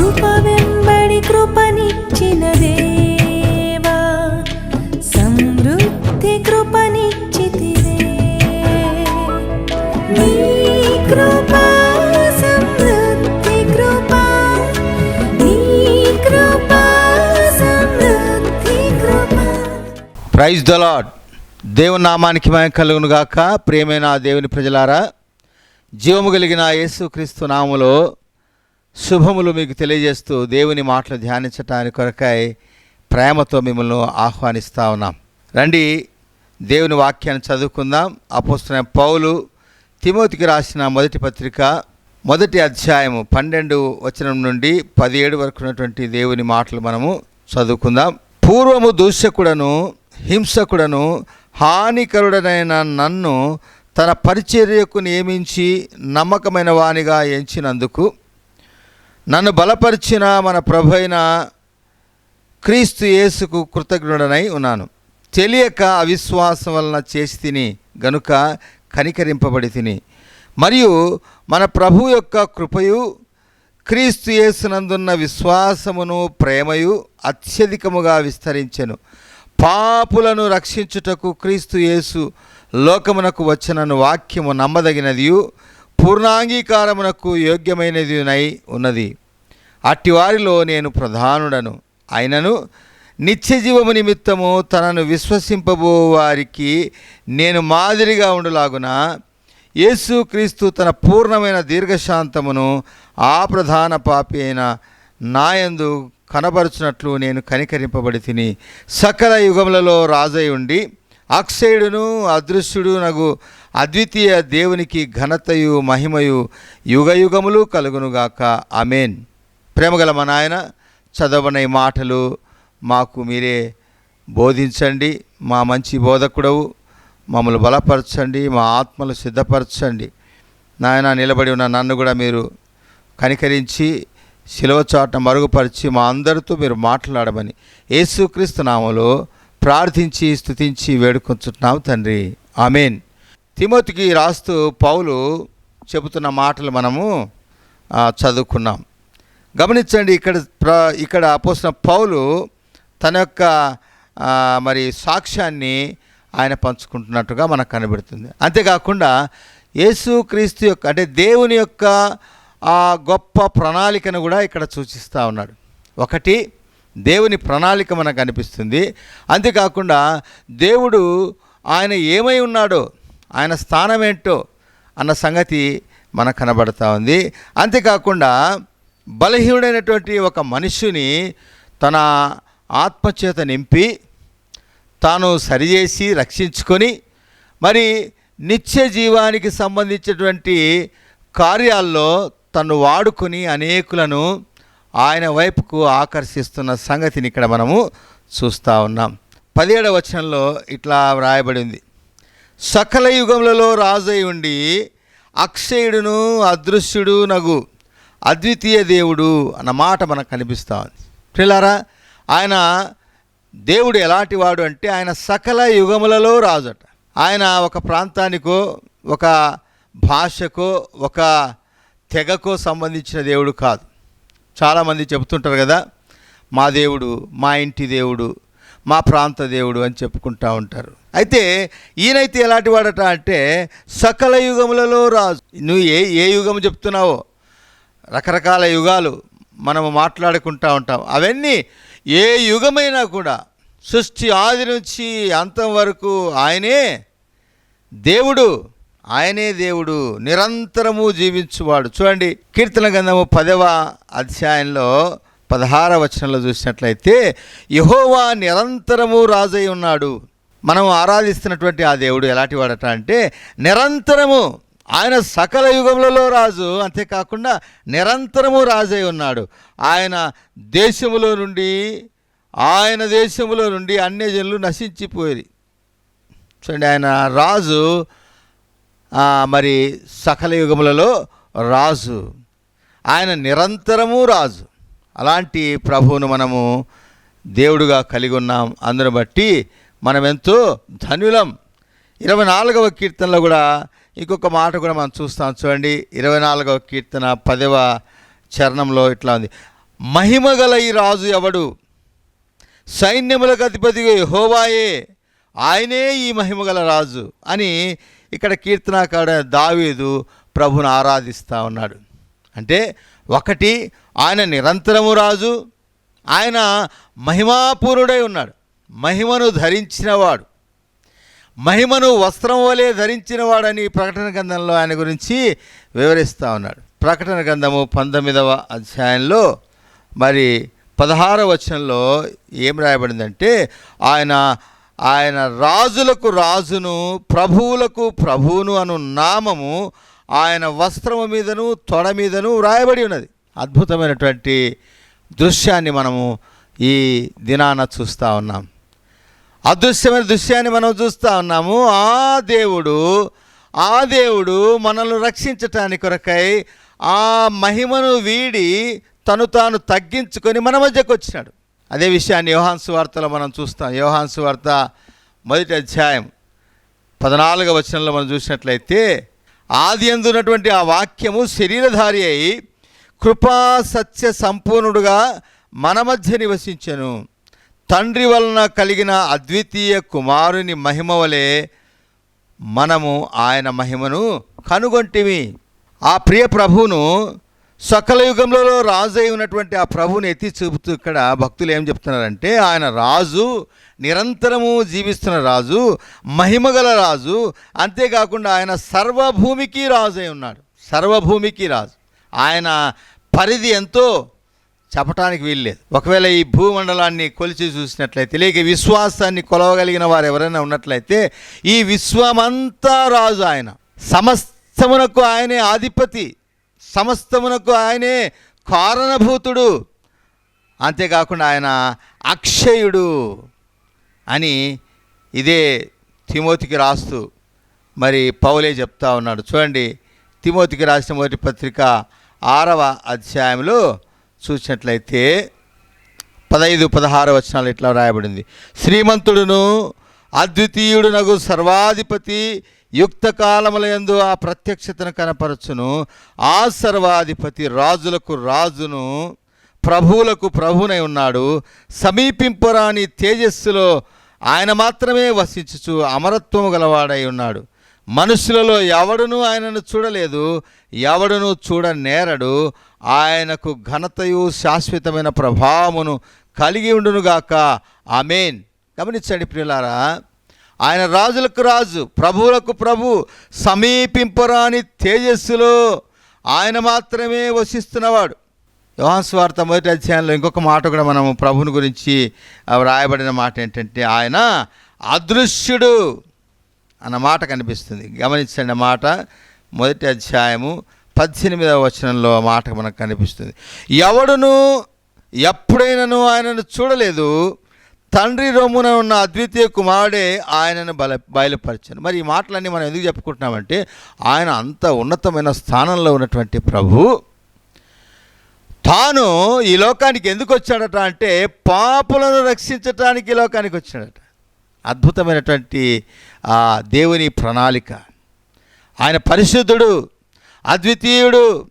కృప వెంబడి కృపనిచ్చిన దేవా సమృద్ధి కృపనిచ్చితివే. నీ కృప సమృద్ధి కృప నీ కృప సమృద్ధి కృప. ప్రైజ్ ద లాడ్ దేవుని నామానికి మయం కలుగును గాక. ప్రేమైన దేవుని ప్రజలారా జీవము కలిగిన యేసుక్రీస్తు నాములో శుభములు మీకు తెలియజేస్తూ దేవుని మాటలు ధ్యానించటానికి కొరకై ప్రేమతో మిమ్మల్ని ఆహ్వానిస్తా ఉన్నాం. రండి దేవుని వాక్యాన్ని చదువుకుందాం. అపోస్తున్న పౌలు తిమోతికి రాసిన మొదటి పత్రిక మొదటి అధ్యాయము పన్నెండు వచనం నుండి పదిహేడు వరకు ఉన్నటువంటి దేవుని మాటలు మనము చదువుకుందాం. పూర్వము దూషకుడను హింసకుడను హానికరుడనైన నన్ను తన పరిచర్యకు నియమించి నమ్మకమైన వానిగా ఎంచినందుకు నన్ను బలపరిచిన మన ప్రభు అయిన క్రీస్తు యేసుకు కృతజ్ఞుడనై ఉన్నాను. తెలియక అవిశ్వాసం వలన చేసి తిని గనుక కనికరింపబడి తిని. మరియు మన ప్రభు యొక్క కృపయు క్రీస్తు యేసునందున్న విశ్వాసమును ప్రేమయు అత్యధికముగా విస్తరించెను. పాపులను రక్షించుటకు క్రీస్తు యేసు లోకమునకు వచ్చినను వాక్యము నమ్మదగినదియు. పూర్ణాంగీకారమునకు యోగ్యమైనదినై ఉన్నది. అట్టి వారిలో నేను ప్రధానుడను. అయినను నిత్యజీవము నిమిత్తము తనను విశ్వసింపబో వారికి నేను మాదిరిగా ఉండులాగున. యేసుక్రీస్తు తన పూర్ణమైన దీర్ఘశాంతమును ఆ ప్రధాన పాపి అయిన నాయందు కనబరుచున్నట్లు నేను కనికరింపబడి తిని సకల యుగములలో రాజై ఉండి అక్షయుడును అదృశ్యుడు నగు అద్వితీయ దేవునికి ఘనతయు మహిమయు యుగయుగములు కలుగునుగాక. అమేన్ ప్రేమగల మా నాయన చదవని మాటలు మాకు మీరే బోధించండి. మా మంచి బోధకుడవు మమ్మల్ని బలపరచండి మా ఆత్మలు సిద్ధపరచండి. నాయన నిలబడి ఉన్న నన్ను కూడా మీరు కనికరించి శిలవ చాట మరుగుపరిచి మా అందరితో మీరు మాట్లాడమని యేసుక్రీస్తు నామలో ప్రార్థించి స్థుతించి వేడుకొంచుతున్నాం తండ్రి. ఆమెన్. తిమోతికి రాస్తూ పౌలు చెబుతున్న మాటలు మనము చదువుకున్నాం. గమనించండి ఇక్కడ ప్ర ఇక్కడ పోసిన పౌలు తన యొక్క మరి సాక్ష్యాన్ని ఆయన పంచుకుంటున్నట్టుగా మనకు కనబడుతుంది. అంతేకాకుండా యేసుక్రీస్తు యొక్క అంటే దేవుని యొక్క ఆ గొప్ప ప్రణాళికను కూడా ఇక్కడ సూచిస్తూ ఉన్నాడు. ఒకటి దేవుని ప్రణాళిక మనకు కనిపిస్తుంది అంతేకాకుండా దేవుడు ఆయన ఏమై ఉన్నాడో ఆయన స్థానం ఏంటో అన్న సంగతి మనకు కనబడతా ఉంది. అంతేకాకుండా బలహీనుడైనటువంటి ఒక మనుష్యుని తన ఆత్మచేత నింపి తాను సరిచేసి రక్షించుకొని మరి నిత్య జీవానికి సంబంధించినటువంటి కార్యాల్లో తను వాడుకొని అనేకులను ఆయన వైపుకు ఆకర్షిస్తున్న సంగతిని ఇక్కడ మనము చూస్తూ ఉన్నాం. పదిహేడవ వచనంలో ఇట్లా వ్రాయబడింది. సకల యుగములలో రాజై ఉండి అక్షయుడును అదృశ్యుడు నగు అద్వితీయ దేవుడు అన్న మాట మనకు కనిపిస్తా ఉంది. పిల్లారా ఆయన దేవుడు ఎలాంటి వాడు అంటే ఆయన సకల యుగములలో రాజట. ఆయన ఒక ప్రాంతానికో ఒక భాషకో ఒక తెగకో సంబంధించిన దేవుడు కాదు. చాలామంది చెబుతుంటారు కదా మా దేవుడు మా ఇంటి దేవుడు మా ప్రాంత దేవుడు అని చెప్పుకుంటా ఉంటారు. అయితే ఈయనైతే ఎలాంటి వాడట అంటే సకల యుగములలో రాజు. నువ్వు ఏ ఏ యుగం చెప్తున్నావో? రకరకాల యుగాలు మనము మాట్లాడుకుంటా ఉంటాం. అవన్నీ ఏ యుగమైనా కూడా సృష్టి ఆది నుంచి అంతం వరకు ఆయనే దేవుడు. ఆయనే దేవుడు. నిరంతరము జీవించువాడు. చూడండి కీర్తన గంధము పదవ అధ్యాయంలో పదహార వచనంలో చూసినట్లయితే యహోవా నిరంతరము రాజై ఉన్నాడు. మనం ఆరాధిస్తున్నటువంటి ఆ దేవుడు ఎలాంటి వాడట అంటే నిరంతరము ఆయన సకల యుగములలో రాజు అంతేకాకుండా నిరంతరము రాజై ఉన్నాడు. ఆయన దేశములో నుండి ఆయన దేశములో నుండి అన్యజనులు నశించిపోయి చూడండి ఆయన రాజు మరి సకల యుగములలో రాజు. ఆయన నిరంతరము రాజు. అలాంటి ప్రభువును మనము దేవుడుగా కలిగి ఉన్నాం. అందును బట్టి మనం ఎంతో ధనులం ఇరవై నాలుగవ కీర్తనలో కూడా ఇంకొక మాట కూడా మనం చూస్తాం. చూడండి ఇరవై నాలుగవ కీర్తన పదవ చరణంలో ఇట్లా ఉంది. మహిమగల ఈ రాజు ఎవడు? సైన్యములకు అధిపతిగా హోవాయే ఆయనే ఈ మహిమగల రాజు అని ఇక్కడ కీర్తనాకారుడైన దావీదు ప్రభుని ఆరాధిస్తూ ఉన్నాడు. అంటే ఒకటి ఆయన నిరంతరము రాజు. ఆయన మహిమాపూరుడై ఉన్నాడు. మహిమను ధరించినవాడు. మహిమను వస్త్రం వలె ధరించినవాడని ప్రకటన గ్రంథంలో ఆయన గురించి వివరిస్తూ ఉన్నాడు. ప్రకటన గ్రంథము పంతొమ్మిదవ అధ్యాయంలో మరి పదహార వచనంలో ఏం రాయబడిందంటే ఆయన ఆయన రాజులకు రాజును ప్రభువులకు ప్రభువును అను నామము ఆయన వస్త్రము మీదను తొడ మీదను వ్రాయబడి ఉన్నది. అద్భుతమైనటువంటి దృశ్యాన్ని మనము ఈ దినాన చూస్తూ ఉన్నాం. అదృశ్యమైన దృశ్యాన్ని మనం చూస్తూ ఉన్నాము. ఆ దేవుడు ఆ దేవుడు మనల్ని రక్షించటానికి కొరకై ఆ మహిమను వీడి తను తాను తగ్గించుకొని మన మధ్యకు వచ్చినాడు. అదే విషయాన్ని యోహాన్సు వార్తలో మనం చూస్తాం. యోహాన్సు వార్త మొదటి అధ్యాయం పద్నాలుగవ వచనంలో మనం చూసినట్లయితే ఆది అందున్నటువంటి ఆ వాక్యము శరీరధారి అయి కృపా సత్య సంపూర్ణుడుగా మన మధ్య నివసించెను. తండ్రి వలన కలిగిన అద్వితీయ కుమారుని మహిమ వలె మనము ఆయన మహిమను కనుగొంటివి ఆ ప్రియ ప్రభువును సకల యుగంలో రాజు అయి ఉన్నటువంటి ఆ ప్రభువుని ఎత్తి చూపుతూ ఇక్కడ భక్తులు ఏం చెప్తున్నారంటే ఆయన రాజు నిరంతరము జీవిస్తున్న రాజు మహిమగల రాజు అంతేకాకుండా ఆయన సర్వభూమికి రాజు అయి ఉన్నాడు. సర్వభూమికి రాజు. ఆయన పరిధి ఎంతో చెప్పటానికి వీల్లేదు. ఒకవేళ ఈ భూమండలాన్ని కొలిచి చూసినట్లయితే లేక విశ్వాసాన్ని కొలవగలిగిన వారు ఎవరైనా ఉన్నట్లయితే ఈ విశ్వమంతా రాజు ఆయన. సమస్తమునకు ఆయనే ఆధిపతి. సమస్తమునకు ఆయనే కారణభూతుడు. అంతేకాకుండా ఆయన అక్షయుడు అని ఇదే తిమోతికి రాస్తూ మరి పౌలే చెప్తా ఉన్నాడు. చూడండి తిమోతికి రాసిన మొదటి పత్రిక ఆరవ అధ్యాయంలో చూసినట్లయితే పదహైదు పదహారు వచనాలు ఇట్లా రాయబడింది. శ్రీమంతుడును అద్వితీయుడునగు సర్వాధిపతి యుక్త కాలములందు ఆ ప్రత్యక్షతను కనపరచును. ఆ సర్వాధిపతి రాజులకు రాజును ప్రభువులకు ప్రభునై ఉన్నాడు. సమీపింపరాని తేజస్సులో ఆయన మాత్రమే వసించుచు అమరత్వము గలవాడై ఉన్నాడు. మనుషులలో ఎవడును ఆయనను చూడలేదు ఎవడును చూడనేరడు. ఆయనకు ఘనతయు శాశ్వతమైన ప్రభావమును కలిగి ఉండునుగాక ఆమెన్. గమనించండి ప్రియులారా ఆయన రాజులకు రాజు ప్రభువులకు ప్రభు సమీపింపరాని తేజస్సులో ఆయన మాత్రమే వసిస్తున్నవాడు యోహాన్ మొదటి అధ్యాయంలో ఇంకొక మాట కూడా మనము ప్రభుని గురించి వ్రాయబడిన మాట ఏంటంటే ఆయన అదృశ్యుడు. అన్న మాట కనిపిస్తుంది. గమనించండి మాట. మొదటి అధ్యాయము పద్దెనిమిదవ వచనంలో మాట మనకు కనిపిస్తుంది. ఎవడును ఎప్పుడైనాను ఆయనను చూడలేదు. తండ్రి రొమ్మున ఉన్న అద్వితీయ కుమారుడే ఆయనను బల బయలుపరిచాను మరి ఈ మాటలన్నీ మనం ఎందుకు చెప్పుకుంటున్నామంటే ఆయన అంత ఉన్నతమైన స్థానంలో ఉన్నటువంటి ప్రభు తాను ఈ లోకానికి ఎందుకు వచ్చాడట అంటే పాపులను రక్షించటానికి ఈ లోకానికి వచ్చాడట. అద్భుతమైనటువంటి ఆ దేవుని ప్రణాళిక. ఆయన పరిశుద్ధుడు అద్వితీయుడు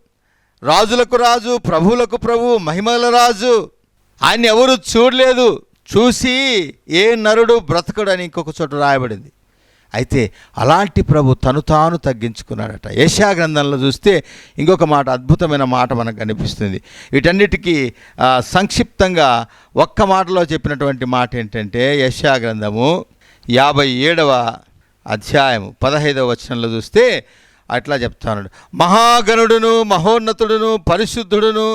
రాజులకు రాజు ప్రభువులకు ప్రభు మహిమల రాజు. ఆయన్ని ఎవరు చూడలేదు. చూసి ఏ నరుడు బ్రతకడు అని ఇంకొక చోట రాయబడింది. అయితే అలాంటి ప్రభు తను తాను తగ్గించుకున్నాడట. యశా గ్రంథంలో చూస్తే ఇంకొక మాట అద్భుతమైన మాట మనకు కనిపిస్తుంది. వీటన్నిటికీ సంక్షిప్తంగా ఒక్క మాటలో చెప్పినటువంటి మాట ఏంటంటే యశా గ్రంథము యాభై ఏడవ అధ్యాయము పదహైదవ వచనంలో చూస్తే అట్లా చెప్తాను మహాగణుడును మహోన్నతుడును పరిశుద్ధుడును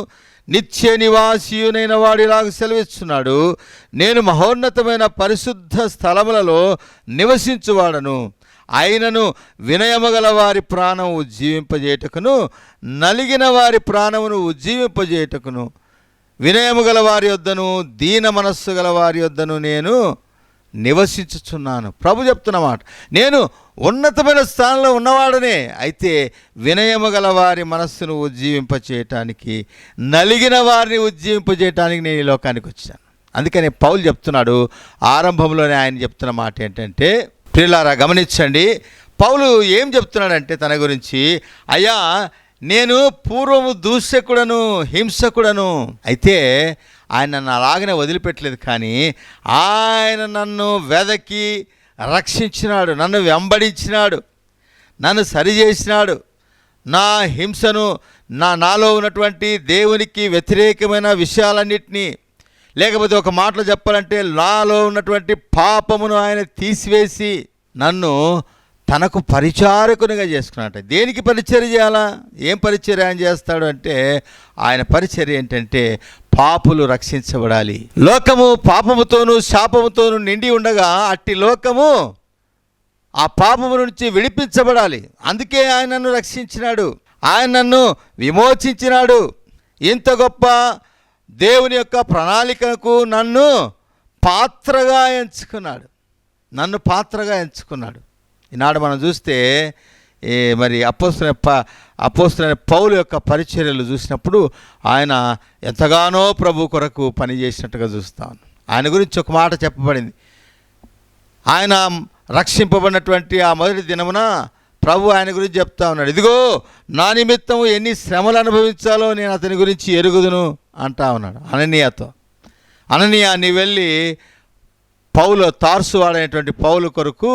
నిత్య నివాసియునైన వాడిలాగా సెలవిస్తున్నాడు నేను మహోన్నతమైన పరిశుద్ధ స్థలములలో నివసించువాడను. ఆయనను వినయమగల వారి ప్రాణం ఉజ్జీవింపజేయటకును నలిగిన వారి ప్రాణమును ఉజ్జీవింపజేయటకును. వినయము గల వారి వద్దను దీన మనస్సు గల వారి వద్దను నేను నివసించుచున్నాను. ప్రభు చెప్తున్న మాట. నేను ఉన్నతమైన స్థానంలో ఉన్నవాడనే అయితే వినయము గల వారి మనస్సును ఉజ్జీవింపచేయటానికి నలిగిన వారిని ఉజ్జీవింపజేయటానికి నేను ఈ లోకానికి వచ్చాను. అందుకని పౌలు చెప్తున్నాడు ఆరంభంలోనే ఆయన చెప్తున్న మాట ఏంటంటే పిల్లారా గమనించండి పౌలు ఏం చెప్తున్నాడంటే తన గురించి అయ్యా నేను పూర్వము దూషకుడను హింసకుడను అయితే ఆయన నన్ను అలాగనే వదిలిపెట్టలేదు కానీ ఆయన నన్ను వెదకి రక్షించినాడు నన్ను వెంబడించినాడు నన్ను సరిచేసినాడు. నా హింసను నా నాలో ఉన్నటువంటి దేవునికి వ్యతిరేకమైన విషయాలన్నింటినీ లేకపోతే ఒక మాటలో చెప్పాలంటే నాలో ఉన్నటువంటి పాపమును ఆయన తీసివేసి నన్ను తనకు పరిచారకునిగా చేసుకున్నట్ట. దేనికి పరిచర్య చేయాలా? ఏం పరిచర్య ఆయన చేస్తాడు అంటే ఆయన పరిచర్య ఏంటంటే పాపులు రక్షించబడాలి. లోకము పాపముతోనూ శాపముతోనూ నిండి ఉండగా అట్టి లోకము ఆ పాపము నుంచి విడిపించబడాలి. అందుకే ఆయన నన్ను రక్షించినాడు. ఆయన నన్ను విమోచించినాడు. ఇంత గొప్ప దేవుని యొక్క ప్రణాళికకు నన్ను పాత్రగా ఎంచుకున్నాడు. నన్ను పాత్రగా ఎంచుకున్నాడు. ఈనాడు మనం చూస్తే మరి అపోస్తున్న అపోస్తున్న పౌలు యొక్క పరిచర్యలు చూసినప్పుడు ఆయన ఎంతగానో ప్రభు కొరకు పనిచేసినట్టుగా చూస్తాను ఆయన గురించి ఒక మాట చెప్పబడింది. ఆయన రక్షింపబడినటువంటి ఆ మొదటి దినమున ప్రభు ఆయన గురించి చెప్తా ఉన్నాడు. ఇదిగో నా నిమిత్తం ఎన్ని శ్రమలు అనుభవించాలో నేను అతని గురించి ఎరుగుదును అంటా ఉన్నాడు అననీయతో. అననీయ నీ వెళ్ళి పౌలు తార్సు వాడైనటువంటి పౌలు కొరకు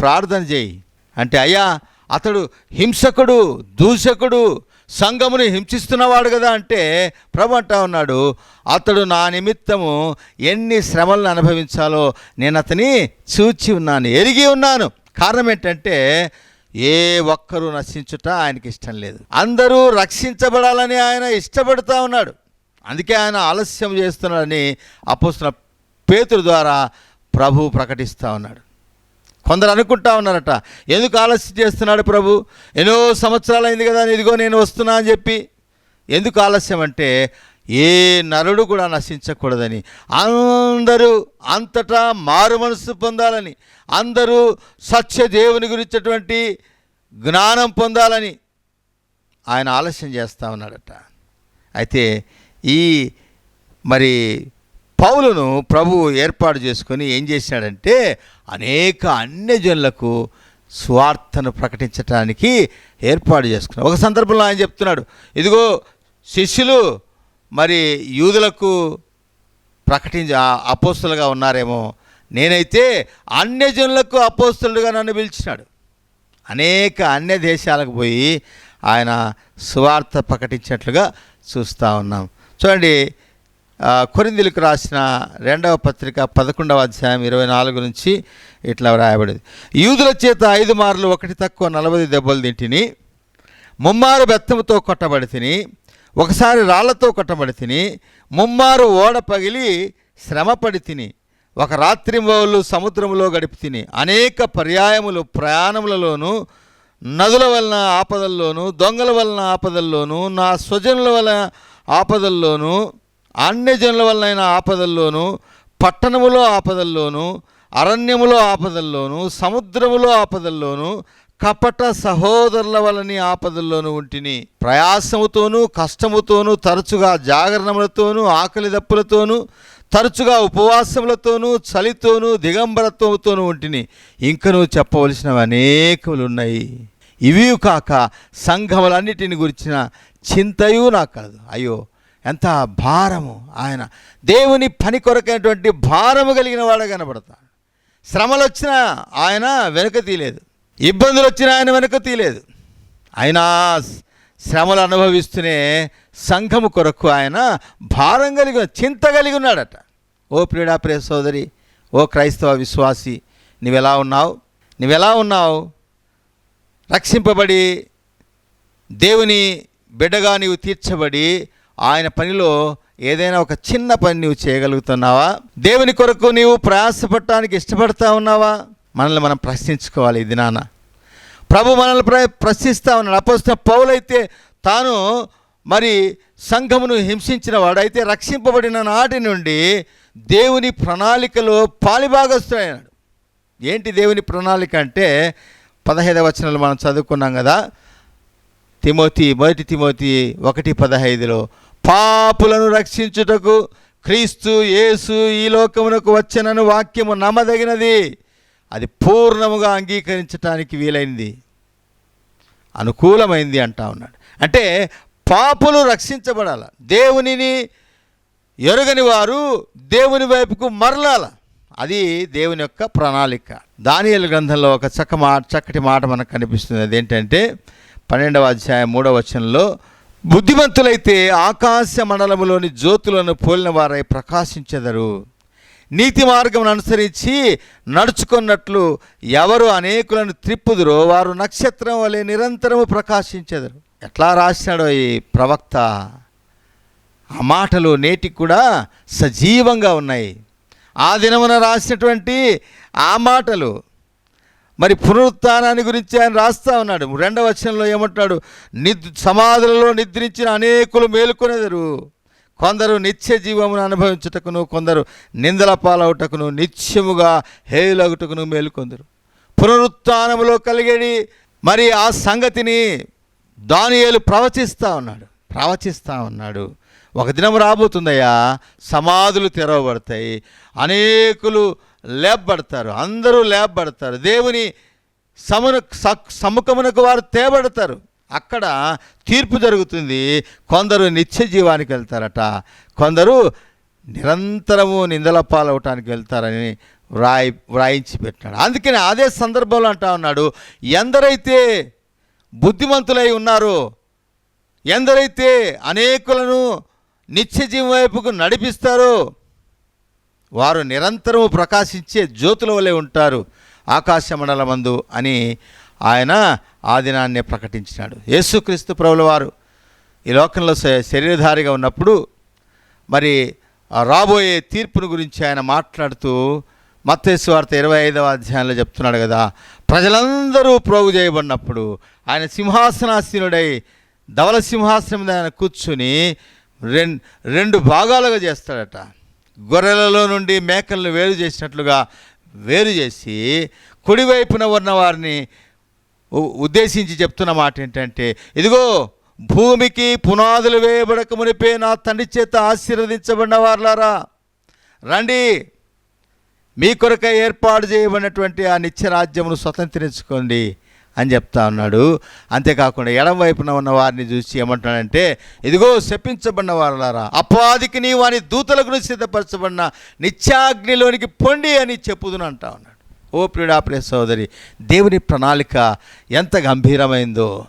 ప్రార్థన చేయి. అంటే అయ్యా అతడు హింసకుడు దూషకుడు సంఘముని హింసిస్తున్నవాడు కదా అంటే ప్రభు అంటా ఉన్నాడు అతడు నా నిమిత్తము ఎన్ని శ్రమలను అనుభవించాలో నేను అతని చూచి ఉన్నాను ఎరిగి ఉన్నాను. కారణం ఏంటంటే ఏ ఒక్కరూ నశించుట ఆయనకి ఇష్టం లేదు. అందరూ రక్షించబడాలని ఆయన ఇష్టపడుతూ ఉన్నాడు. అందుకే ఆయన ఆలస్యం చేస్తున్నాడని అపోస్తున్న పేతురు ద్వారా ప్రభు ప్రకటిస్తూ ఉన్నాడు. కొందరు అనుకుంటా ఉన్నారట. ఎందుకు ఆలస్యం చేస్తున్నాడు ప్రభు? ఎన్నో సంవత్సరాలు అయింది కదా ఇదిగో నేను వస్తున్నా అని చెప్పి. ఎందుకు ఆలస్యం అంటే ఏ నరుడు కూడా నశించకూడదని. అందరూ అంతటా మారు మనసు పొందాలని. అందరూ సత్య దేవుని గురించినటువంటి జ్ఞానం పొందాలని ఆయన ఆలస్యం చేస్తూ ఉన్నాడట. అయితే ఈ మరి పౌలును ప్రభు ఏర్పాటు చేసుకొని ఏం చేసినాడంటే అనేక అన్యజనులకు స్వార్థను ప్రకటించడానికి ఏర్పాటు చేసుకున్నాడు. ఒక సందర్భంలో ఆయన చెప్తున్నాడు ఇదిగో శిష్యులు మరి యూదులకు ప్రకటించ అపోస్తులుగా ఉన్నారేమో. నేనైతే అన్యజనులకు అపోస్తులుగా నన్ను పిలిచినాడు. అనేక అన్య దేశాలకు పోయి ఆయన సువార్త ప్రకటించినట్లుగా చూస్తూ ఉన్నాం. చూడండి కొరిందులకు రాసిన రెండవ పత్రిక పదకొండవ అధ్యాయం ఇరవై నాలుగు నుంచి ఇట్లా వ్రాయబడింది. యూదుల చేత ఐదు మార్లు ఒకటి తక్కువ నలభై దెబ్బలు తింటిని ముమ్మారు బెత్తముతో కొట్టబడి తిని ఒకసారి రాళ్ళతో కొట్టబడి తిని ముమ్మారు ఓడ పగిలి శ్రమపడి తిని ఒక రాత్రి మౌలు సముద్రంలో గడిపి తిని అనేక పర్యాయములు ప్రయాణములలోనూ నదుల వలన ఆపదల్లోనూ దొంగల వలన ఆపదల్లోనూ నా స్వజనుల వలన ఆపదల్లోనూ అన్యజనుల వలన ఆపదల్లోనూ పట్టణములో ఆపదల్లోనూ అరణ్యములో ఆపదల్లోనూ సముద్రములో ఆపదల్లోనూ కపట సహోదరుల వలని ఆపదల్లోనూ ఉంటిని. ప్రయాసముతోనూ కష్టముతోనూ తరచుగా జాగరణములతోనూ ఆకలి దప్పులతోనూ తరచుగా ఉపవాసములతోనూ చలితోనూ దిగంబరత్వముతోనూ ఉంటిని. ఇంకనూ చెప్పవలసినవి అనేకములు ఉన్నాయి ఇవి కాక సంఘములన్నిటిని గురించిన చింతయు నాకు కలదు అయ్యో ఎంత భారము ఆయన. దేవుని పని కొరకైనటువంటి భారము కలిగిన వాడు కనబడతాడు. శ్రమలు వచ్చినా ఆయన వెనుక తీయలేదు. ఇబ్బందులు వచ్చినా ఆయన వెనుక తీయలేదు. అయినా శ్రమలు అనుభవిస్తూనే సంఘము కొరకు ఆయన భారం కలిగి చింత కలిగి ఉన్నాడట. ఓ ప్రియుడా ప్రియ సోదరి ఓ క్రైస్తవ విశ్వాసి నువ్వెలా ఉన్నావు? నువ్వెలా ఉన్నావు? రక్షింపబడి దేవుని బిడ్డగా నీవు తీర్చబడి ఆయన పనిలో ఏదైనా ఒక చిన్న పని నీవు చేయగలుగుతున్నావా? దేవుని కొరకు నీవు ప్రయాసపడటానికి ఇష్టపడతా ఉన్నావా? మనల్ని మనం ప్రశ్నించుకోవాలి ఇది నాన్న ప్రభు మనల్ని ప్ర ప్రశ్నిస్తూ ఉన్నాడు. అపోస్తున్న పౌలైతే తాను మరి సంఘమును హింసించిన వాడైతే రక్షింపబడిన నాటి నుండి దేవుని ప్రణాళికలో పాలిభాగస్తున్నాడు ఏంటి దేవుని ప్రణాళిక అంటే? పదహైదవ వచనాలు మనం చదువుకున్నాం కదా? తిమోతి మొదటి తిమోతి ఒకటి పదహైదులో పాపులను రక్షించుటకు క్రీస్తు యేసు ఈ లోకమునకు వచ్చనను వాక్యము నమ్మదగినది. అది పూర్ణముగా అంగీకరించటానికి వీలైంది. అనుకూలమైంది అంటా ఉన్నాడు. అంటే పాపులు రక్షించబడాల. దేవునిని ఎరుగని వారు దేవుని వైపుకు మరలాల. అది దేవుని యొక్క ప్రణాళిక. దానియలు గ్రంథంలో ఒక చక్క మాట చక్కటి మాట మనకు కనిపిస్తుంది. అదేంటంటే పన్నెండవ అధ్యాయం మూడవ వచనంలో బుద్ధిమంతులైతే ఆకాశ మండలములోని జ్యోతులను పోలిన వారై ప్రకాశించెదరు. నీతి మార్గం అనుసరించి నడుచుకున్నట్లు ఎవరు అనేకులను త్రిప్పుదురో వారు నక్షత్రం వలె నిరంతరము ప్రకాశించెదరు. ఎట్లా రాసినాడో ఈ ప్రవక్త? ఆ మాటలు నేటికి కూడా సజీవంగా ఉన్నాయి. ఆ దినమున రాసినటువంటి ఆ మాటలు మరి పునరుత్నాన్ని గురించి ఆయన రాస్తా ఉన్నాడు. రెండవ వచనంలో ఏమంటాడు నిద్ సమాధులలో నిద్రించిన అనేకులు మేలుకొనేదరు. కొందరు నిత్య జీవమును అనుభవించుటకును కొందరు నిందల పాలవుటకును నిత్యముగా హేయులగుటకును మేలుకొందరు. పునరుత్నములో కలిగేది మరి ఆ సంగతిని దానియేలు ప్రవచిస్తూ ఉన్నాడు. ప్రవచిస్తూ ఉన్నాడు. ఒక దినం రాబోతుందయ్యా. సమాధులు తెరవబడతాయి. అనేకులు లేపబడతారు. అందరూ లేపబడతారు. దేవుని సమున సముఖమునకు వారు తేబడతారు. అక్కడ తీర్పు జరుగుతుంది. కొందరు నిత్య జీవానికి వెళ్తారట. కొందరు నిరంతరము నిందల పాలవటానికి వెళ్తారని వ్రాయి వ్రాయించి పెట్టాడు. అందుకని అదే సందర్భంలో అంటా ఉన్నాడు ఎందరైతే బుద్ధిమంతులై ఉన్నారో ఎందరైతే అనేకులను నిత్య జీవం వైపుకు నడిపిస్తారో వారు నిరంతరము ప్రకాశించే జ్యోతుల వలె ఉంటారు ఆకాశ మండలమందు అని ఆయన ఆ దినాన్నే ప్రకటించినాడు. యేసుక్రీస్తు ప్రభుల వారు ఈ లోకంలో శ- శరీరధారిగా ఉన్నప్పుడు మరి రాబోయే తీర్పును గురించి ఆయన మాట్లాడుతూ మత్తేశ్వార్త ఇరవై ఐదవ అధ్యాయంలో చెప్తున్నాడు కదా ప్రజలందరూ ప్రోగు చేయబడినప్పుడు ఆయన సింహాసనాసీనుడై ధవల సింహాసనం మీద ఆయన కూర్చుని రెండు భాగాలుగా చేస్తాడట. గొర్రెలలో నుండి మేకలను వేరు చేసినట్లుగా వేరు చేసి కుడివైపున ఉన్న వారిని ఉ- ఉద్దేశించి చెప్తున్న మాట ఏంటంటే ఇదిగో భూమికి పునాదులు వేయబడక మునిపే నా తండ్రి చేత ఆశీర్వదించబడిన వారులారా. రండి మీ కొరకై ఏర్పాటు చేయబడినటువంటి ఆ నిత్య రాజ్యమును స్వతంత్రించుకోండి. అని చెప్తా ఉన్నాడు. అంతేకాకుండా ఎడం వైపున ఉన్న వారిని చూసి ఏమంటున్నాడంటే ఇదిగో శపించబడిన వారులారా అపాదికి నీ వారి దూతలకు సిద్ధపరచబడిన నిత్యాగ్నిలోనికి పొండి అని చెప్పుదును అంటా ఉన్నాడు. ఓ ప్రియుడాప్రియ సోదరి దేవుని ప్రణాళిక ఎంత గంభీరమైందో.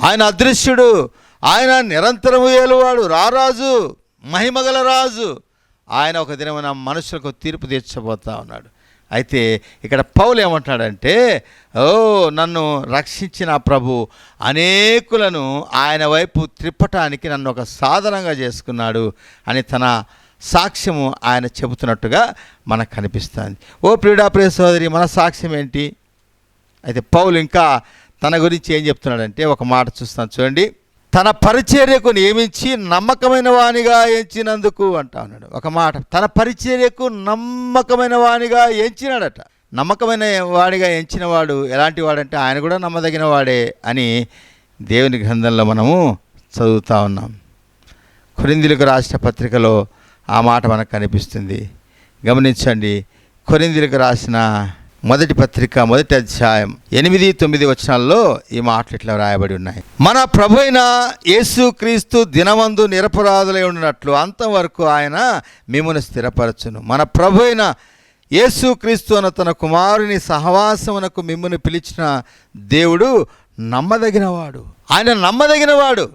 ఆయన అదృశ్యుడు ఆయన నిరంతరము ఏలువాడు రారాజు మహిమగల రాజు. ఆయన ఒక దినమున మనుషులకు తీర్పు తీర్చబోతా ఉన్నాడు. అయితే ఇక్కడ పౌలు ఏమంటున్నాడంటే ఓ నన్ను రక్షించిన ప్రభు అనేకులను ఆయన వైపు త్రిప్పటానికి నన్ను ఒక సాధనంగా చేసుకున్నాడు అని తన సాక్ష్యము ఆయన చెబుతున్నట్టుగా మనకు కనిపిస్తుంది. ఓ ప్రియుడా ప్రియ సోదరి మన సాక్ష్యం ఏంటి? అయితే పౌలు ఇంకా తన గురించి ఏం చెప్తున్నాడంటే ఒక మాట చూస్తాను చూడండి. తన పరిచర్యకు నియమించి నమ్మకమైన వానిగా ఎంచినందుకు అంటాడు ఉన్నాడు. ఒక మాట తన పరిచర్యకు నమ్మకమైన వానిగా ఎంచినాడట. నమ్మకమైన వాడిగా ఎంచిన వాడు ఎలాంటి వాడంటే ఆయన కూడా నమ్మదగిన వాడే అని దేవుని గ్రంథంలో మనము చదువుతా ఉన్నాం. కొరిందులకు రాసిన పత్రికలో ఆ మాట మనకు కనిపిస్తుంది. గమనించండి కొరిందులకు రాసిన మొదటి పత్రిక మొదటి అధ్యాయం ఎనిమిది తొమ్మిది వచనాల్లో ఈ మాటలు ఇట్లా రాయబడి ఉన్నాయి. మన ప్రభు అయిన యేసుక్రీస్తు దినమందు నిరపరాధులై అంతం అంతవరకు ఆయన మిమ్మల్ని స్థిరపరచును. మన ప్రభు అయిన యేసుక్రీస్తు అన్న తన కుమారుని సహవాసమునకు మిమ్మల్ని పిలిచిన దేవుడు నమ్మదగినవాడు. ఆయన నమ్మదగినవాడు.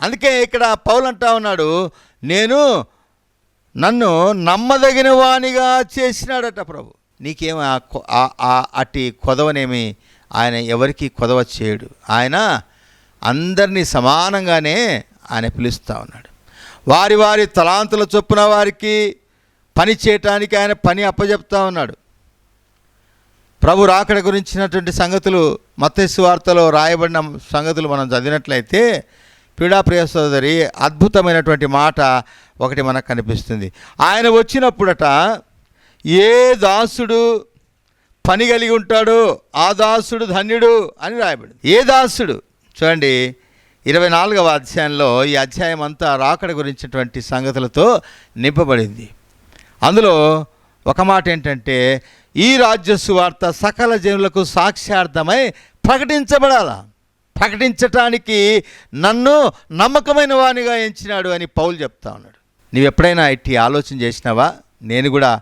అందుకే ఇక్కడ పౌలు అంటా ఉన్నాడు నేను నన్ను నమ్మదగిన వానిగా చేసినాడట ప్రభు. నీకేమి ఆ అట్టి కొదవనేమి ఆయన ఎవరికి కొదవ చేయడు. ఆయన అందరినీ సమానంగానే ఆయన పిలుస్తూ ఉన్నాడు. వారి వారి తలాంతుల చొప్పున వారికి పని చేయటానికి ఆయన పని అప్పజెప్తా ఉన్నాడు. ప్రభు రాకడ గురించినటువంటి సంగతులు మత్స్సు వార్తలో రాయబడిన సంగతులు మనం చదివినట్లయితే పీడాప్రియ సోదరి అద్భుతమైనటువంటి మాట ఒకటి మనకు కనిపిస్తుంది. ఆయన వచ్చినప్పుడట ఏ దాసుడు పని కలిగి ఉంటాడో ఆ దాసుడు ధన్యుడు అని రాయబడింది. ఏ దాసుడు? చూడండి ఇరవై నాలుగవ అధ్యాయంలో ఈ అధ్యాయం అంతా రాకడ గురించినటువంటి సంగతులతో నింపబడింది. అందులో ఒక మాట ఏంటంటే ఈ రాజ్య సువార్త సకల జనులకు సాక్ష్యార్థమై ప్రకటించబడాల. ప్రకటించటానికి నన్ను నమ్మకమైన వానిగా ఎంచినాడు అని పౌలు చెప్తా ఉన్నాడు. నువ్వు ఎప్పుడైనా ఇట్టి ఆలోచన చేసినావా? నేను కూడా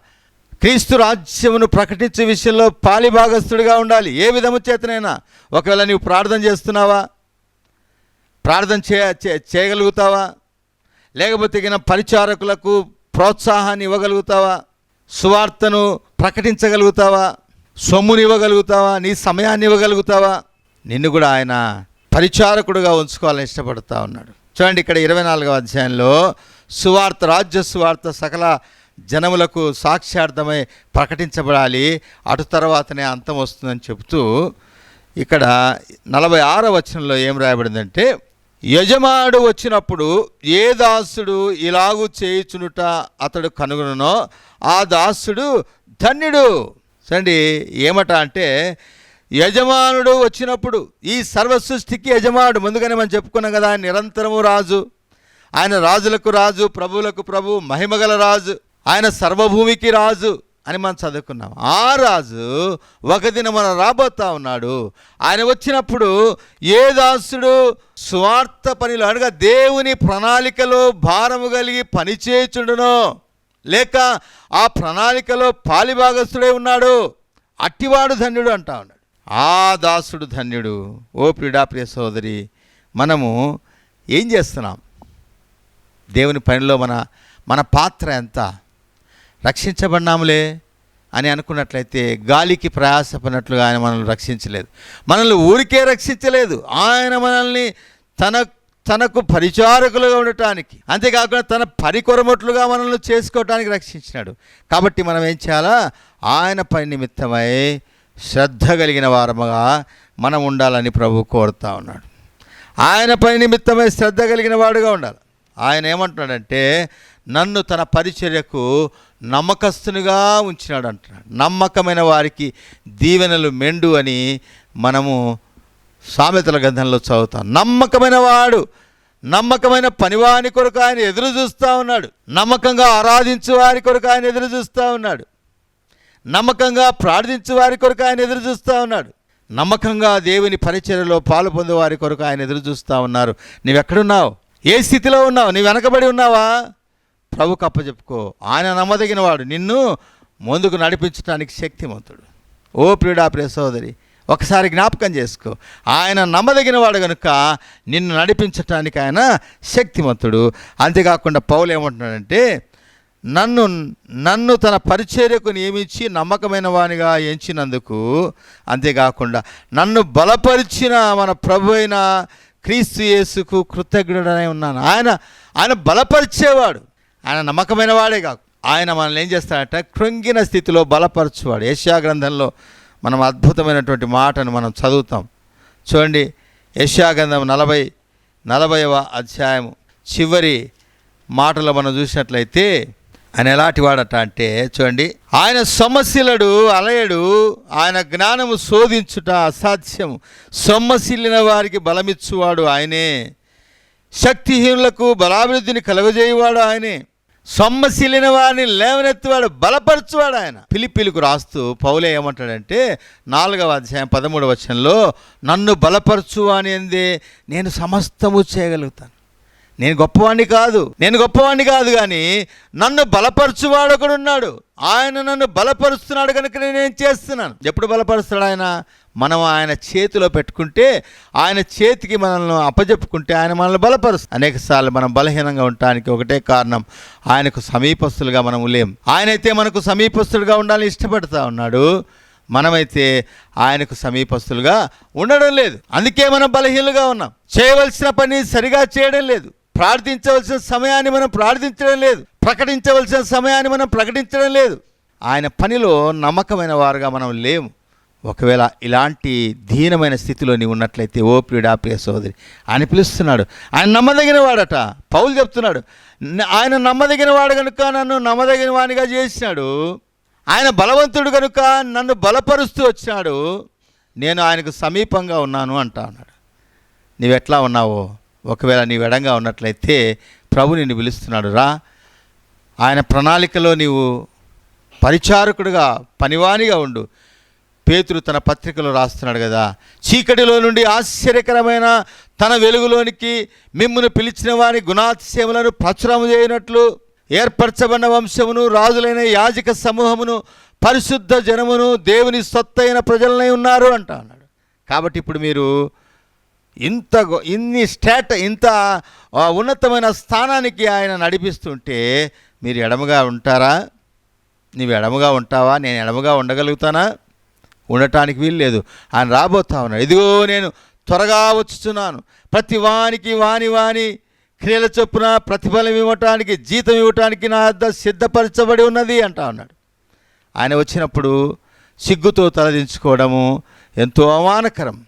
క్రీస్తు రాజ్యమును ప్రకటించే విషయంలో పాలిభాగస్థుడిగా ఉండాలి. ఏ విధము చేతనైనా ఒకవేళ నీవు ప్రార్థన చేస్తున్నావా? ప్రార్థన చేయ చేయగలుగుతావా? లేకపోతే గిన పరిచారకులకు ప్రోత్సాహాన్ని ఇవ్వగలుగుతావా? సువార్తను ప్రకటించగలుగుతావా? సొమ్ముని ఇవ్వగలుగుతావా? నీ సమయాన్ని ఇవ్వగలుగుతావా? నిన్ను కూడా ఆయన పరిచారకుడుగా ఉంచుకోవాలని ఇష్టపడుతూ ఉన్నాడు. చూడండి ఇక్కడ ఇరవై నాలుగవ అధ్యాయంలో సువార్త రాజ్య సువార్త సకల జనములకు సాక్ష్యార్థమై ప్రకటించబడాలి. అటు తర్వాతనే అంతం వస్తుందని చెబుతూ ఇక్కడ నలభై ఆరో వచనంలో ఏం రాయబడిందంటే యజమానుడు వచ్చినప్పుడు ఏ దాసుడు ఇలాగు చేయుచునుట అతడు కనుగొననో ఆ దాసుడు ధన్యుడు. చండి ఏమట అంటే యజమానుడు వచ్చినప్పుడు ఈ సర్వ సృష్టికి యజమానుడు ముందుగానే మనం చెప్పుకున్నాం కదా ఆయన నిరంతరము రాజు. ఆయన రాజులకు రాజు ప్రభువులకు ప్రభు మహిమగల రాజు. ఆయన సర్వభూమికి రాజు అని మనం చదువుకున్నాం. ఆ రాజు ఒక దిన మన రాబోతా ఉన్నాడు. ఆయన వచ్చినప్పుడు ఏ దాసుడు స్వార్థ పనిలో అనగా దేవుని ప్రణాళికలో భారము కలిగి పనిచేయుచుండునో లేక ఆ ప్రణాళికలో పాలిభాగస్తుడే ఉన్నాడు. అట్టివాడు ధన్యుడు అంటా ఉన్నాడు. ఆ దాసుడు ధన్యుడు. ఓ ప్రియ సోదరి మనము ఏం చేస్తున్నాం? దేవుని పనిలో మన మన పాత్ర ఎంత? రక్షించబడినాములే అని అనుకున్నట్లయితే గాలికి ప్రయాసపడినట్లుగా ఆయన మనల్ని రక్షించలేదు. మనల్ని ఊరికే రక్షించలేదు. ఆయన మనల్ని తన తనకు పరిచారకులుగా ఉండటానికి అంతేకాకుండా తన పరికొరమట్లుగా మనల్ని చేసుకోవటానికి రక్షించినాడు. కాబట్టి మనం ఏం చేయాలా? ఆయన పని నిమిత్తమై శ్రద్ధ కలిగిన వారముగా మనం ఉండాలని ప్రభు కోరుతా ఉన్నాడు. ఆయన పని నిమిత్తమై శ్రద్ధ కలిగిన వాడుగా ఉండాలి. ఆయన ఏమంటున్నాడంటే నన్ను తన పరిచర్యకు నమ్మకస్తునిగా ఉంచినాడు అంటున్నాడు నమ్మకమైన వారికి దీవెనలు మెండు అని మనము సామెతల గ్రంథంలో చదువుతాం. నమ్మకమైన వాడు నమ్మకమైన పనివాని కొరకు ఆయన ఎదురు చూస్తూ ఉన్నాడు. నమ్మకంగా ఆరాధించు వారి కొరకు ఆయన ఎదురు చూస్తూ ఉన్నాడు. నమ్మకంగా ప్రార్థించు వారి కొరకు ఆయన ఎదురు చూస్తూ ఉన్నాడు. నమ్మకంగా దేవుని పరిచర్యలో పాలు పొందే వారి కొరకు ఆయన ఎదురు చూస్తూ ఉన్నారు. నీవెక్కడున్నావు? ఏ స్థితిలో ఉన్నావు? నీ వెనకబడి ఉన్నావా? ప్రభుకు అప్పచెప్పుకో ఆయన నమ్మదగిన వాడు. నిన్ను ముందుకు నడిపించడానికి శక్తిమంతుడు. ఓ ప్రియుడా ప్రియ సోదరి ఒకసారి జ్ఞాపకం చేసుకో. ఆయన నమ్మదగిన వాడు కనుక నిన్ను నడిపించటానికి ఆయన శక్తిమంతుడు. అంతేకాకుండా పౌలు ఏమంటున్నాడంటే నన్ను నన్ను తన పరిచర్యకు నియమించి నమ్మకమైన వానిగా ఎంచినందుకు అంతేకాకుండా నన్ను బలపరిచిన మన ప్రభు అయిన క్రీస్తు యేసుకు కృతజ్ఞుడనే ఉన్నాను. ఆయన ఆయన బలపరిచేవాడు. ఆయన నమ్మకమైన వాడే కాదు. ఆయన మనల్ని ఏం చేస్తాడంటే కృంగిన స్థితిలో బలపరచువాడు. ఏషియా గ్రంథంలో మనం అద్భుతమైనటువంటి మాటను మనం చదువుతాం. చూడండి ఏషియా గ్రంథం నలభై నలభైవ అధ్యాయము. చివరి మాటలో మనం చూసినట్లయితే ఆయన ఎలాంటి వాడట అంటే చూడండి ఆయన సమస్యలడు అలయడు ఆయన జ్ఞానము శోధించుట అసాధ్యము. సొమ్మసిల్లిన వారికి బలమిచ్చువాడు ఆయనే. శక్తిహీనులకు బలాభివృద్ధిని కలుగజేయవాడు ఆయనే. సొమ్మసిలిన వారిని లేవనెత్తువాడు బలపరచువాడు ఆయన. పిలిపిలకు రాస్తూ పౌలే ఏమంటాడంటే నాలుగవ అధ్యాయం పదమూడవ వచనంలో నన్ను బలపరచు అని అందే నేను సమస్తము చేయగలుగుతాను. నేను గొప్పవాణ్ణి కాదు నేను గొప్పవాణ్ణి కాదు కానీ నన్ను బలపరచువాడు ఒకడున్నాడు. ఆయన నన్ను బలపరుస్తున్నాడు కనుక నేనేం చేస్తున్నాను? ఎప్పుడు బలపరుస్తాడు ఆయన? మనం ఆయన చేతిలో పెట్టుకుంటే ఆయన చేతికి మనల్ని అప్పజెప్పుకుంటే ఆయన మనల్ని బలపరుస్తుంది. అనేకసార్లు మనం బలహీనంగా ఉండటానికి ఒకటే కారణం ఆయనకు సమీపస్తులుగా మనం లేం. ఆయనైతే మనకు సమీపస్తులుగా ఉండాలని ఇష్టపడతా ఉన్నాడు. మనమైతే ఆయనకు సమీపస్తులుగా ఉండడం లేదు. అందుకే మనం బలహీనులుగా ఉన్నాం. చేయవలసిన పని సరిగా చేయడం లేదు. ప్రార్థించవలసిన సమయాన్ని మనం ప్రార్థించడం లేదు. ప్రకటించవలసిన సమయాన్ని మనం ప్రకటించడం లేదు. ఆయన పనిలో నమ్మకమైన వారుగా మనం లేము. ఒకవేళ ఇలాంటి దీనమైన స్థితిలో నీవు ఉన్నట్లయితే ఓ ప్రియుడా ప్రియ సోదరి ఆయన పిలుస్తున్నాడు. ఆయన నమ్మదగిన వాడట. పౌలు చెప్తున్నాడు ఆయన నమ్మదగిన వాడు కనుక నన్ను నమ్మదగిన వానిగా చేసినాడు ఆయన బలవంతుడు కనుక నన్ను బలపరుస్తూ వచ్చినాడు నేను ఆయనకు సమీపంగా ఉన్నాను అంటా ఉన్నాడు నీవెట్లా ఉన్నావో? ఒకవేళ నీవు ఎడంగా ఉన్నట్లయితే ప్రభు నిన్ను పిలుస్తున్నాడు. రా. ఆయన ప్రణాళికలో నీవు పరిచారకుడుగా పనివానిగా ఉండు. పేతురు తన పత్రికలో రాస్తున్నాడు కదా చీకటిలో నుండి ఆశ్చర్యకరమైన తన వెలుగులోనికి మిమ్మును పిలిచిన వారి గుణాతిశయములను ప్రచురము చేయనట్లు ఏర్పరచబడిన వంశమును రాజులైన యాజక సమూహమును పరిశుద్ధ జనమును దేవుని సొత్తైన ప్రజలనై ఉన్నారు అంట అన్నాడు. కాబట్టి ఇప్పుడు మీరు ఇంత గొ- ఇన్ని స్టేట్ ఇంత ఉన్నతమైన స్థానానికి ఆయన నడిపిస్తుంటే మీరు ఎడమగా ఉంటారా? నీవు ఎడమగా ఉంటావా? నేను ఎడమగా ఉండగలుగుతానా? ఉండటానికి వీలు లేదు. ఆయన రాబోతా ఉన్నాడు. ఇదిగో నేను త్వరగా వచ్చుచున్నాను. ప్రతి వానికి వాని వాని క్రియల చొప్పున ప్రతిఫలం ఇవ్వటానికి జీతం ఇవ్వటానికి నా అద్ద సిద్ధపరచబడి ఉన్నది అంటా ఉన్నాడు. ఆయన వచ్చినప్పుడు సిగ్గుతో తలదించుకోవడము ఎంతో అవమానకరం.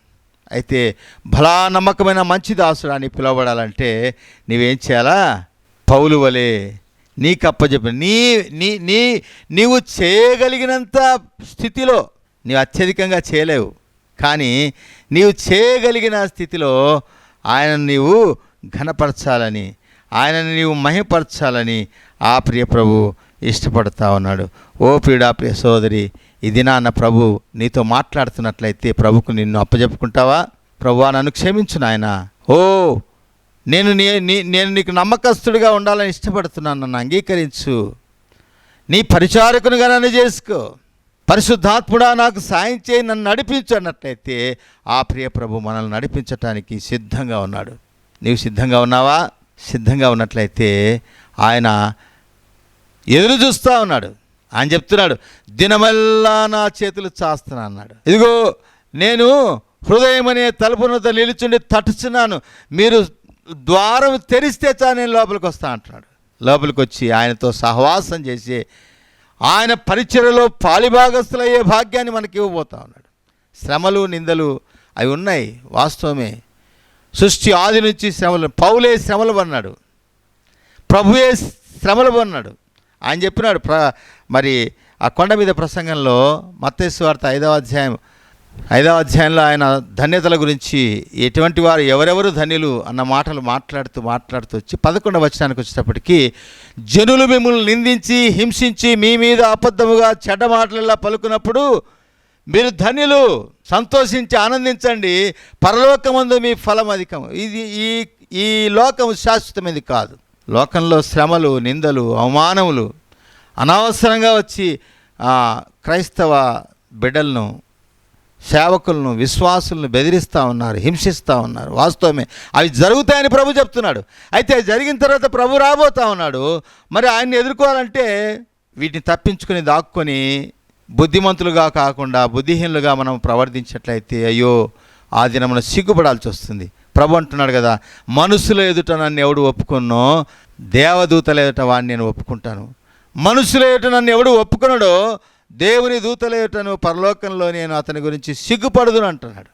అయితే బలా నమ్మకమైన మంచి దాసుడు అని పిలువబడాలంటే నీవేం చేయాలా? పౌలు వలే నీకు అప్పచెప్పి నీ నీ నీ నీవు చేయగలిగినంత స్థితిలో నీవు అత్యధికంగా చేయలేవు. కానీ నీవు చేయగలిగిన స్థితిలో ఆయన నీవు ఘనపరచాలని ఆయనను నీవు మహిపరచాలని ఆ ప్రియ ప్రభు ఇష్టపడతా ఉన్నాడు. ఓ ప్రియుడా ప్రియ సోదరి ఇది నాన్న ప్రభు నీతో మాట్లాడుతున్నట్లయితే ప్రభుకు నిన్ను అప్పజెప్పుకుంటావా? ప్రభువా నన్ను క్షమించు నాయన. ఓ నేను నీ నీ- నేను నీకు నమ్మకస్తుడిగా ఉండాలని ఇష్టపడుతున్నాను. నన్ను అంగీకరించు. నీ పరిచారకునిగా నన్ను చేసుకో. పరిశుద్ధాత్ముడా నాకు సాయం చేయి నన్ను నడిపించు అన్నట్లయితే ఆ ప్రియ ప్రభు మనల్ని నడిపించటానికి సిద్ధంగా ఉన్నాడు. నీవు సిద్ధంగా ఉన్నావా? సిద్ధంగా ఉన్నట్లయితే ఆయన ఎదురు చూస్తూ ఉన్నాడు. ఆయన చెప్తున్నాడు దినమల్లా నా చేతులు చాస్తున్నా అన్నాడు. ఇదిగో నేను హృదయం అనే తలుపునతో నిలుచుండి తట్టుచున్నాను మీరు ద్వారం తెరిస్తే చా నేను లోపలికి వస్తా అంటున్నాడు. లోపలికి వచ్చి ఆయనతో సహవాసం చేసి ఆయన పరిచయలో పాలిభాగస్తులయ్యే భాగ్యాన్ని మనకి ఇవ్వబోతా ఉన్నాడు. శ్రమలు నిందలు అవి ఉన్నాయి వాస్తవమే. సృష్టి ఆది నుంచి శ్రమలు పౌలే శ్రమలు పన్నాడు ప్రభువే శ్రమలు పన్నాడు ఆయన చెప్పినాడు ప్ర మరి ఆ కొండ మీద ప్రసంగంలో మత్తేశ్వార్త ఐదవ అధ్యాయం ఐదవ అధ్యాయంలో ఆయన ధన్యతల గురించి ఎటువంటి వారు ఎవరెవరు ధన్యులు అన్న మాటలు మాట్లాడుతూ మాట్లాడుతూ వచ్చి పదకొండవ వచనానికి వచ్చేటప్పటికీ జనులు మిమ్మల్ని నిందించి హింసించి మీ మీద అబద్ధముగా చెడ్డ మాటలలా పలుకున్నప్పుడు మీరు ధన్యులు సంతోషించి ఆనందించండి. పరలోకమందు మీ ఫలం అధికం. ఇది ఈ ఈ లోకం శాశ్వతమైనది కాదు. లోకంలో శ్రమలు నిందలు అవమానములు అనవసరంగా వచ్చి క్రైస్తవ బిడ్డలను సేవకులను విశ్వాసులను బెదిరిస్తూ ఉన్నారు హింసిస్తూ ఉన్నారు. వాస్తవమే అవి జరుగుతాయని ప్రభు చెప్తున్నాడు. అయితే జరిగిన తర్వాత ప్రభు రాబోతా ఉన్నాడు. మరి ఆయన్ని ఎదుర్కోవాలంటే వీటిని తప్పించుకొని దాక్కొని బుద్ధిమంతులుగా కాకుండా బుద్ధిహీనులుగా మనం ప్రవర్తించట్లయితే అయ్యో ఆ దినమున సిగ్గుపడాల్సి వస్తుంది. ప్రభు అంటున్నాడు కదా మనుషుల ఎదుట నన్ను ఎవడు ఒప్పుకున్నో దేవదూతల ఎదుట వాడిని నేను ఒప్పుకుంటాను. మనుషుల ఎదుట నన్ను ఎవడు ఒప్పుకున్నాడో దేవుని దూతలేటను పరలోకంలో నేను అతని గురించి సిగ్గుపడదును అంటున్నాడు.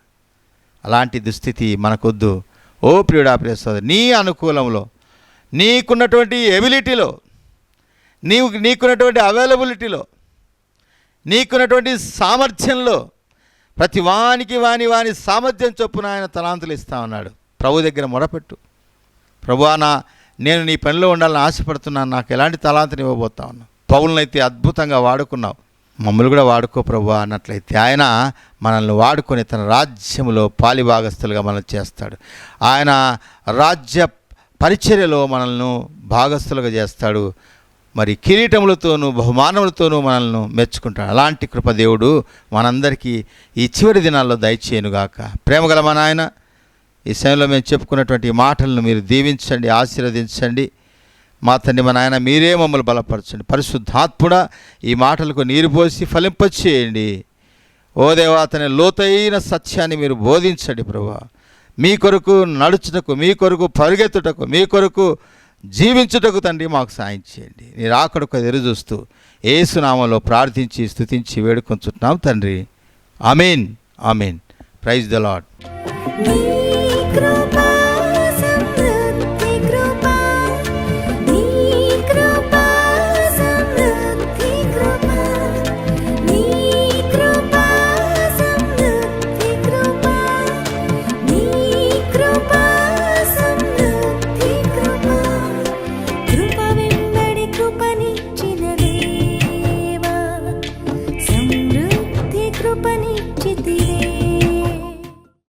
అలాంటి దుస్థితి మనకొద్దు. ఓ ప్రియుడా ప్రియ సోదరి నీ అనుకూలంలో నీకున్నటువంటి ఎబిలిటీలో నీవు నీకున్నటువంటి అవైలబిలిటీలో నీకున్నటువంటి సామర్థ్యంలో ప్రతి వానికి వాని వాని సామర్థ్యం చొప్పున ఆయన తలాంతులు ఇస్తా ఉన్నాడు. ప్రభు దగ్గర మొరపెట్టు. ప్రభువా నా నేను నీ పనిలో ఉండాలని ఆశపడుతున్నాను. నాకు ఎలాంటి తలాంతిని ఇవ్వబోతా ఉన్నావు? పౌలనైతే అద్భుతంగా వాడుకున్నావు. మమ్మల్ని కూడా వాడుకో ప్రభు అన్నట్లయితే ఆయన మనల్ని వాడుకొని తన రాజ్యంలో పాలిభాగస్తులుగా మనల్ని చేస్తాడు. ఆయన రాజ్య పరిచర్యలో మనల్ని భాగస్థులుగా చేస్తాడు. మరి కిరీటములతోనూ బహుమానములతోనూ మనల్ని మెచ్చుకుంటాడు. అలాంటి కృపదేవుడు మనందరికీ ఈ చివరి దినాల్లో దయచేయనుగాక. ప్రేమగల మా నాయన ఈ సమయంలో మేము చెప్పుకున్నటువంటి మాటలను మీరు దీవించండి ఆశీర్వదించండి. మా తండ్రి మా నాయన మీరే మమ్మల్ని బలపరచండి. పరిశుద్ధాత్ముడ ఈ మాటలకు నీరు పోసి ఫలింపచేయండి. ఓ దేవాతని లోతైన సత్యాన్ని మీరు బోధించండి ప్రభా. మీ కొరకు నడుచుటకు మీ కొరకు పరిగెత్తుటకు మీ కొరకు జీవించుటకు తండ్రి మాకు సాయం చేయండి. నీ రాకడకు ఎదురుచూస్తూ ఏసునామంలో ప్రార్థించి స్తుతించి వేడుకొంచుతున్నాం తండ్రి. Amin Amin praise the lord